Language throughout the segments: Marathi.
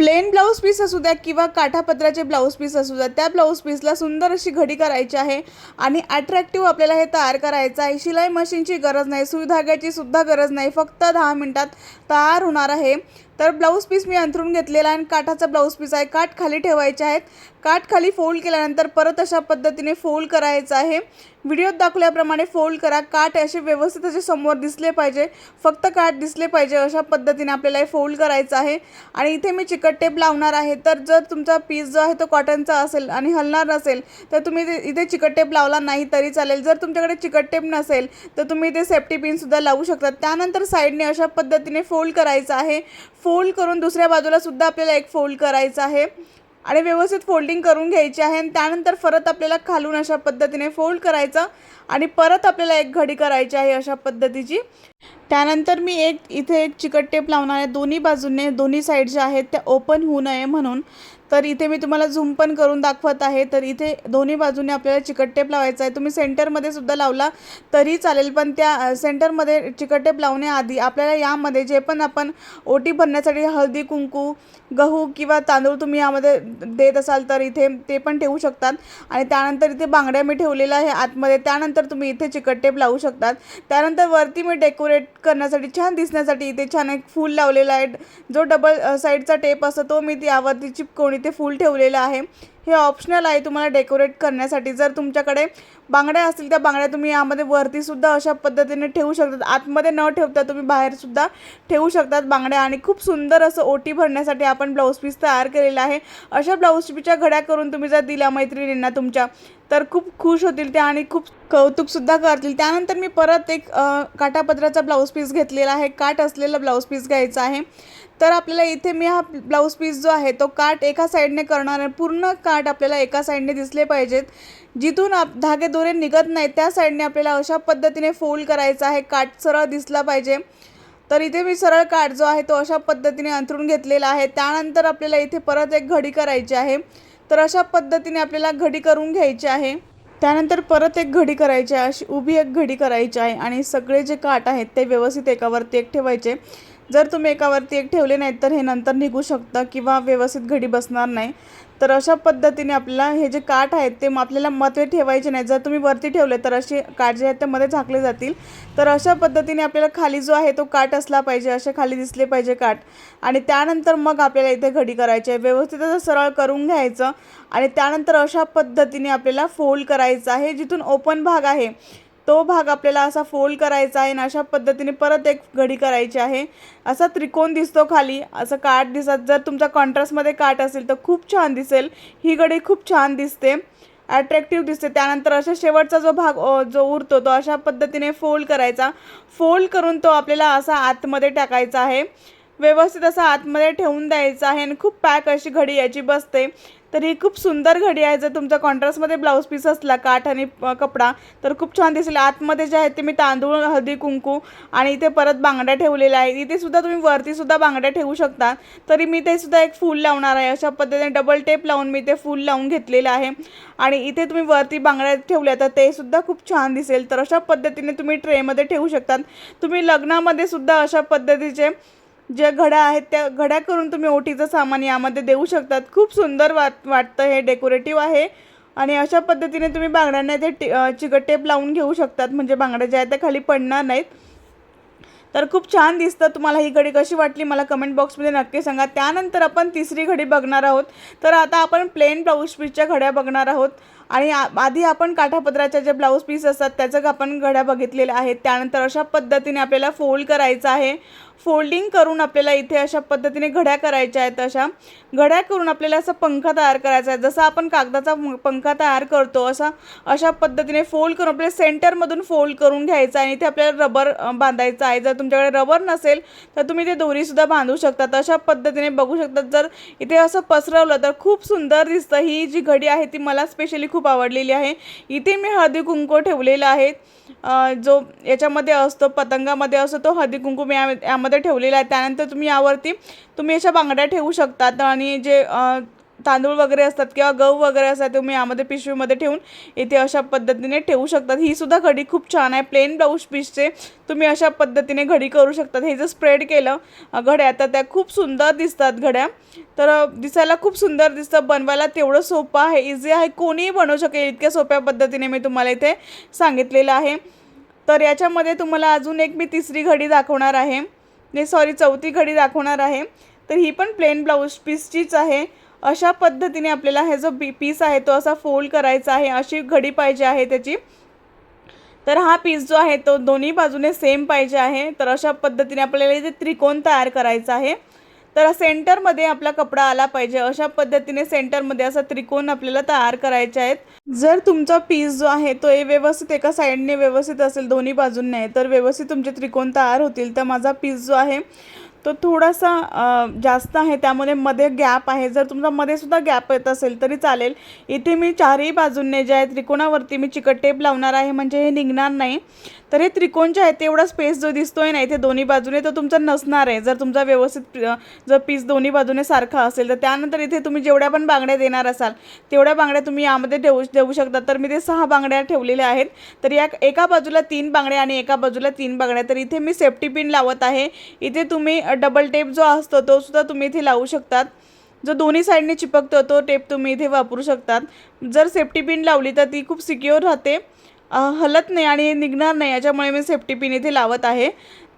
प्लेन ब्लाऊज पीस असू द्या किंवा काठापत्राचे ब्लाऊज पीस असू द्या त्या ब्लाऊज पीसला सुंदर अशी घडी करायची आहे आणि अट्रॅक्टिव्ह आपल्याला हे तयार करायचं आहे. शिलाई मशीनची गरज नाही सुई धाग्याची सुद्धा गरज नाही. फक्त दहा मिनटात तयार होणार आहे. तर ब्लाऊज पीस मी अंथरून घेतलेला आहे आणि काठाचा ब्लाऊज पीस आहे. काठ खाली ठेवायचे आहेत. काठ खाली फोल्ड केल्यानंतर परत अशा पद्धतीने फोल्ड करायचं आहे. व्हिडिओत दाखवल्याप्रमाणे फोल्ड करा. काठ असे व्यवस्थित असे समोर दिसले पाहिजे. फक्त काठ दिसले पाहिजे अशा पद्धतीने आपल्याला हे फोल्ड करायचं आहे. आणि इथे मी चिकट टेप लावणार आहे. तर जर तुमचा पीस जो आहे तो कॉटनचा असेल आणि हलणार नसेल तर तुम्ही ते- इथे चिकट टेप लावला नाही तरी चालेल. जर तुमच्याकडे चिकट टेप नसेल तर तुम्ही इथे सेफ्टी पिनसुद्धा लावू शकता. त्यानंतर साईडने अशा पद्धतीने फोल्ड करायचं आहे. फोल्ड करून दुसऱ्या बाजूला सुद्धा आपल्याला एक फोल्ड करायचं आहे. आणि व्यवस्थित फोल्डिंग करून घ्यायची आहे. आणि त्यानंतर परत आपल्याला खालून अशा पद्धतीने फोल्ड करायचं आणि परत आपल्याला एक घडी करायची आहे अशा पद्धतीची. त्यानंतर मी एक इथे एक चिकट टेप लावणार आहे. दोन्ही बाजूने दोन्ही साईड ज्या आहेत त्या ओपन होऊ नये म्हणून. तर इथे मी तुम्हाला झूम पण करून दाखवत आहे. तर इथे दोन्ही बाजूने आपल्याला चिकट टेप लावायचा आहे. तुम्ही सेंटरमध्ये सुद्धा लावला तरी चालेल पण त्या सेंटरमध्ये चिकट टेप लावण्याआधी आपल्याला यामध्ये जे पण आपण ओटी भरण्यासाठी हळदी कुंकू गहू किंवा तांदूळ तुम्ही यामध्ये देत असाल तर इथे ते पण ठेवू शकतात. आणि त्यानंतर इथे बांगड्या मी ठेवलेल्या आहे आतमध्ये. त्यानंतर तुम्ही इथे चिकट टेप लावू शकतात. त्यानंतर वरती मी डेकोरेट करण्यासाठी छान दिसण्यासाठी इथे छान एक फूल लावलेला आहे. जो डबल साईडचा टेप असतो तो मी यावरती चिपकोणी इथे फूल ठेवलेलं आहे. हे ऑप्शनल आहे तुम्हाला डेकोरेट करण्यासाठी. जर तुमच्याकडे बांगड्या असतील त्या बांगड्या तुम्ही यामध्ये वरतीसुद्धा अशा पद्धतीने ठेवू शकतात. आतमध्ये न ठेवता तुम्ही बाहेरसुद्धा ठेवू शकतात बांगड्या आणि खूप सुंदर असं ओटी भरण्यासाठी आपण ब्लाऊज पीस तयार केलेला आहे. अशा ब्लाऊज पीसच्या घड्या करून तुम्ही जर दिल्या मैत्रिणींना तुमच्या तर खूप खुश होतील त्या आणि खूप कौतुकसुद्धा करतील. त्यानंतर मी परत एक काटापत्राचा ब्लाऊज पीस घेतलेला आहे. काट असलेला ब्लाऊज पीस घ्यायचा आहे. तर आपल्याला इथे मी हा ब्लाऊज पीस जो आहे तो काठ एका साईडने करणार आहे. पूर्ण काठ आपल्याला एका साईडने दिसले पाहिजेत. जिथून आप धागे दोरे निघत नाहीत त्या साईडने आपल्याला अशा पद्धतीने फोल्ड करायचा आहे. काठ सरळ दिसला पाहिजे. तर इथे मी सरळ काठ जो आहे तो अशा पद्धतीने अंथरून घेतलेला आहे. त्यानंतर आपल्याला इथे परत एक घडी करायची आहे. तर अशा पद्धतीने आपल्याला घडी करून घ्यायची आहे. त्यानंतर परत एक घडी करायची आहे. अशी उभी एक घडी करायची आहे. आणि सगळे जे काठ आहेत ते व्यवस्थित एकावरती एक ठेवायचे. जर तुम्ही एकावरती एक ठेवले नाहीत तर हे नंतर निघू शकतं किंवा व्यवस्थित घडी बसणार नाही. तर अशा पद्धतीने आपल्याला हे जे काठ आहेत ते आपल्याला मध्ये ठेवायचे नाही जर तुम्ही वरती ठेवले तर असे काठ जे आहेत ते मध्ये झाकले जातील. तर अशा पद्धतीने आपल्याला खाली जो आहे तो काठ असला पाहिजे. असे खाली दिसले पाहिजे काठ. आणि त्यानंतर मग आपल्याला इथे घडी करायची आहे. व्यवस्थित असं सरळ करून घ्यायचं. आणि त्यानंतर अशा पद्धतीने आपल्याला फोल्ड करायचं आहे जिथून ओपन भाग आहे. तो भाग आपल्याला असा फोल्ड करायचा आहे आणि अशा पद्धतीने परत एक घडी करायची आहे. असा त्रिकोण दिसतो खाली. असं काठ दिसत जर तुमचा कॉन्ट्रास्टमध्ये काठ असेल तर खूप छान दिसेल. ही घडी खूप छान दिसते. अट्रॅक्टिव्ह दिसते. त्यानंतर अशा शेवटचा जो भाग जो उरतो तो अशा पद्धतीने फोल्ड करायचा. फोल्ड करून तो आपल्याला असा आतमध्ये टाकायचा आहे. व्यवस्थित असा आतमध्ये ठेवून द्यायचा आहे आणि खूप पॅक अशी घडी याची बसते. तर ही खूप सुंदर घडी आहे. जर तुमचा कॉन्ट्रास्टमध्ये ब्लाऊज पीस असला काठ आणि कपडा तर खूप छान दिसेल. आतमध्ये जे आहे ते मी तांदूळ हळदी कुंकू आणि इथे परत बांगड्या ठेवलेल्या आहेत. इथे सुद्धा तुम्ही वरती सुद्धा बांगड्या ठेवू शकता. तरी मी ते सुद्धा एक फूल लावणार आहे. अशा पद्धतीने डबल टेप लावून मी ते फूल लावून घेतलेलं आहे. आणि इथे तुम्ही वरती बांगड्या ठेवल्या तर ते सुद्धा खूप छान दिसेल. तर अशा पद्धतीने तुम्ही ट्रेमध्ये ठेवू शकतात. तुम्ही लग्नामध्ये सुद्धा अशा पद्धतीचे ज्या घड्या आहेत त्या घड्या करून तुम्ही ओटीचं सामान यामध्ये देऊ शकतात. खूप सुंदर वाट वाटतं हे डेकोरेटिव्ह आहे. आणि अशा पद्धतीने तुम्ही बांगड्यांना ते टे चिकट टेप लावून घेऊ शकतात. म्हणजे बांगड्या ज्या आहेत त्या खाली पडणार नाहीत. तर खूप छान दिसतं तुम्हाला ही घडी कशी वाटली मला कमेंट बॉक्समध्ये नक्की सांगा. त्यानंतर आपण तिसरी घडी बघणार आहोत. तर आता आपण प्लेन ब्लाऊज पीसच्या घड्या बघणार आहोत. आणि आ- आधी आपण काठापत्राच्या जे ब्लाऊज पीस असतात त्याचं आपण घड्या बघितलेल्या आहेत. त्यानंतर अशा पद्धतीने आपल्याला फोल्ड करायचं आहे. फोल्डिंग करून आपल्याला इथे अशा पद्धतीने घड्या करायच्या आहेत अशा घड्या करून आपल्याला असा पंखा तयार करायचा आहे. जसा आपण कागदाचा पंखा तयार करतो असा अशा पद्धतीने फोल्ड करून आपल्याला सेंटरमधून फोल्ड करून घ्यायचा आणि इथे आपल्याला रबर बांधायचं आहे. जर तुमच्याकडे रबर नसेल तर तुम्ही ते दोरीसुद्धा बांधू शकतात अशा पद्धतीने बघू शकतात जर इथे असं पसरवलं तर खूप सुंदर दिसतं. ही जी घडी आहे ती मला स्पेशली खूप खूप आवडलेली आहे. इथे मी हळदी कुंकू ठेवलेला आहे. जो याच्यामध्ये असतो पतंगामध्ये असतो तो हळदी कुंकू मी यामध्ये ठेवलेला आहे. त्यानंतर तुम्ही यावरती तुम्ही अशा बांगड्या ठेवू शकतात आणि जे तांदूळ वगैरे असतात किंवा गहू वगैरे असतात तुम्ही यामध्ये पिशवीमध्ये ठेवून इथे अशा पद्धतीने ठेवू शकतात. ही सुद्धा घडी खूप छान आहे. प्लेन ब्लाऊज पीसचे तुम्ही अशा पद्धतीने घडी करू शकतात. हे जर स्प्रेड केलं घड्या तर त्या खूप सुंदर दिसतात घड्या. तर दिसायला खूप सुंदर दिसतं. बनवायला तेवढं सोपं आहे. इझी आहे. कोणीही बनवू शकेल इतक्या सोप्या पद्धतीने मी तुम्हाला इथे सांगितलेलं आहे. तर याच्यामध्ये तुम्हाला अजून एक मी तिसरी घडी दाखवणार आहे. नाही सॉरी चौथी घडी दाखवणार आहे. तर ही पण प्लेन ब्लाऊज पीसचीच आहे. अशा पद्धतीने आपल्याला हे जो बी पीस आहे तो असा फोल्ड करायचा आहे अशी घडी पाहिजे आहे त्याची. तर हा पीस जो आहे तो दोन्ही बाजूने सेम पाहिजे आहे. तर अशा पद्धतीने आपल्याला इथे त्रिकोण तयार करायचा आहे. तर सेंटरमध्ये आपला कपडा आला पाहिजे. अशा पद्धतीने सेंटरमध्ये असा त्रिकोण आपल्याला तयार करायचे आहेत. जर तुमचा पीस जो आहे तो ए व्यवस्थित एका साईडने व्यवस्थित असेल दोन्ही बाजूंने तर व्यवस्थित तुमचे त्रिकोण तयार होतील. तर माझा पीस जो आहे तो थोडासा जास्त आहे. त्यामध्ये मध्ये गॅप आहे. जर तुमचा मध्ये सुद्धा गॅप येत असेल तरी चालेल. इथे मी चारही बाजूंनी जे आहे त्रिकोणावरती मी चिकट टेप लावणार आहे. म्हणजे हे निघणार नाही. तर हे त्रिकोण जे आहे तेवढा स्पेस जो दिसतो आहे ना इथे दोन्ही बाजूने तो तुमचा नसणार आहे. जर तुमचा व्यवस्थित जर पीस दोन्ही बाजूने सारखा असेल तर त्यानंतर इथे तुम्ही जेवढ्या पण बांगड्या देणार असाल तेवढ्या बांगड्या तुम्ही यामध्ये ठेवू देऊ शकता. तर मी ते सहा बांगड्या ठेवलेल्या आहेत. तर या एका बाजूला तीन बांगड्या आणि एका बाजूला तीन बांगड्या. तर इथे मी सेफ्टी पिन लावत आहे. इथे तुम्ही डबल टेप जो असतो तो सुद्धा तुम्ही इथे लावू शकतात. जो दोन्ही साईडने चिपकतो तो टेप तुम्ही इथे वापरू शकतात. जर सेफ्टी पिन लावली तर ती खूप सिक्युअर राहते. हलत नाही आणि निघणार नाही याच्यामुळे मी सेफ्टी पिन इथे लावत आहे.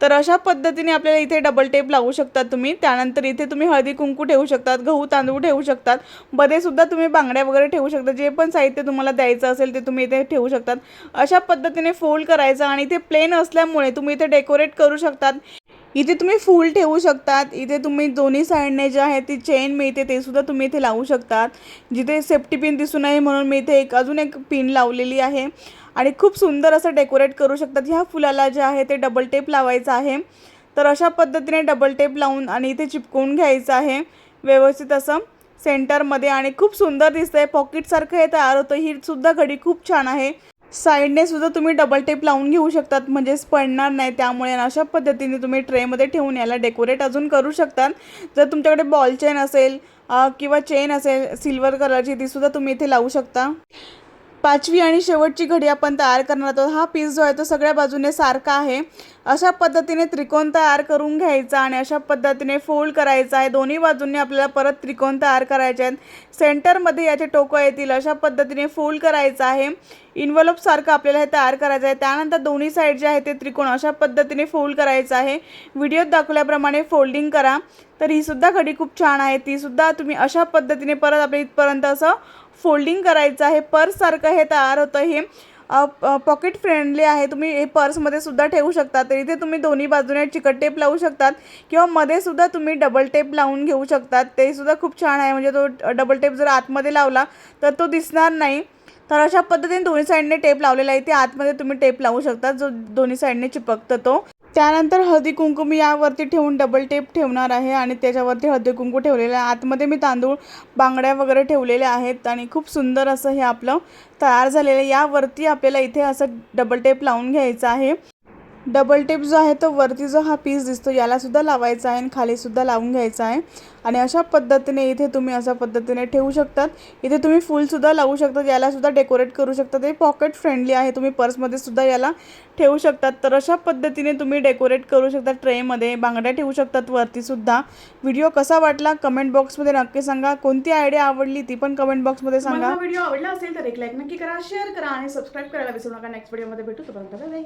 तर अशा पद्धतीने आपल्याला इथे डबल टेप लावू शकतात तुम्ही. त्यानंतर इथे तुम्ही हळदी कुंकू ठेवू शकतात गहू तांदूळ ठेवू शकतात. बदेसुद्धा तुम्ही बांगड्या वगैरे ठेवू शकता. जे पण साहित्य तुम्हाला द्यायचं असेल ते तुम्ही इथे ठेवू शकतात. अशा पद्धतीने फोल्ड करायचं आणि इथे प्लेन असल्यामुळे तुम्ही इथे डेकोरेट करू शकतात. इथे तुम्ही फूल ठेवू शकतात. इथे तुम्ही दोन्ही साईडने जे आहे ती चेन मिळते ते सुद्धा तुम्ही इथे लावू शकतात. जिथे सेफ्टी पिन दिसू नये म्हणून मी इथे एक अजून एक पिन लावलेली आहे. आणि खूप सुंदर असं डेकोरेट करू शकतात. ह्या फुलाला जे आहे ते डबल टेप लावायचं आहे. तर अशा पद्धतीने डबल टेप लावून आणि इथे चिपकवून घ्यायचं आहे. व्यवस्थित असं सेंटरमध्ये आणि खूप सुंदर दिसतंय. पॉकेटसारखं हे तयार होतं. ही सुद्धा घडी खूप छान आहे. साईडने सुद्धा तुम्ही डबल टेप लावून घेऊ शकतात. म्हणजेच पडणार नाही त्यामुळे अशा पद्धतीने तुम्ही ट्रेमध्ये ठेवून याला डेकोरेट अजून करू शकतात. जर तुमच्याकडे बॉल चेन असेल किंवा चेन असेल सिल्वर कलरची ती सुद्धा तुम्ही इथे लावू शकता. पाचवी आणि शेवटची घडी आपण तयार करणार आहोत. हा पीस जो आहे तो सगळ्या बाजूने सारखा आहे. अशा पद्धतीने त्रिकोण तयार करून घ्यायचा आणि अशा पद्धतीने फोल्ड करायचा आहे. दोन्ही बाजूंनी आपल्याला परत त्रिकोण तयार करायचे आहेत. सेंटरमध्ये याचे टोकं येतील अशा पद्धतीने फोल्ड करायचं आहे. इन्व्हलपसारखं आपल्याला हे तयार करायचं आहे. त्यानंतर दोन्ही साईड जे आहे ते त्रिकोण अशा पद्धतीने फोल्ड करायचं आहे. व्हिडिओत दाखवल्याप्रमाणे फोल्डिंग करा. तर ही सुद्धा घडी खूप छान आहे. ती सुद्धा तुम्ही अशा पद्धतीने परत आपल्या इथपर्यंत असं फोल्डिंग करायचं आहे. पर्ससारखं हे तयार होतं हे. पॉकेट फ्रेंडली आहे. तुम्ही हे पर्समध्ये सुद्धा ठेवू शकता. तर इथे तुम्ही दोन्ही बाजूने चिकट टेप लावू शकतात. किंवा मध्ये सुद्धा तुम्ही डबल टेप लावून घेऊ शकतात. ते सुद्धा खूप छान आहे. म्हणजे तो डबल टेप जर आतमध्ये लावला तर तो दिसणार नाही. तर अशा पद्धतीने दोन्ही साईडने टेप लावलेला आहे. ते आतमध्ये तुम्ही टेप लावू शकता. जो दोन्ही साईडने चिपकतो तो. त्यानंतर हळदी कुंकू मी यावरती ठेवून डबल टेप ठेवणार आहे आणि त्याच्यावरती हळदी कुंकू ठेवलेलं आहे. आतमध्ये मी तांदूळ बांगड्या वगैरे ठेवलेल्या आहेत आणि खूप सुंदर असं हे आपलं तयार झालेलं आहे. यावरती आपल्याला इथे असं डबल टेप लावून घ्यायचं आहे. डबल टेप जो आहे तो वरती जो हा पीस दिसतो यालासुद्धा लावायचा आहे आणि खालीसुद्धा लावून घ्यायचा आहे. आणि अशा पद्धतीने इथे तुम्ही अशा पद्धतीने ठेवू शकतात. इथे तुम्ही फुलसुद्धा लावू शकतात. यालासुद्धा डेकोरेट करू शकतात. हे पॉकेट फ्रेंडली आहे. तुम्ही पर्समध्ये सुद्धा याला ठेवू शकतात. तर अशा पद्धतीने तुम्ही डेकोरेट करू शकता ट्रेमध्ये बांगड्या ठेवू शकतात वरतीसुद्धा व्हिडिओ कसा वाटला? कमेंट बॉक्समध्ये नक्की सांगा. कोणती आयडिया आवडली ती पण कमेंट बॉक्समध्ये सांगा. व्हिडिओ आवडला असेल तर एक लाईक नक्की करा शेअर करा आणि सबस्क्राईब करायला विसरू नका. नेक्स्ट व्हिडिओमध्ये भेटू. तोपर्यंत.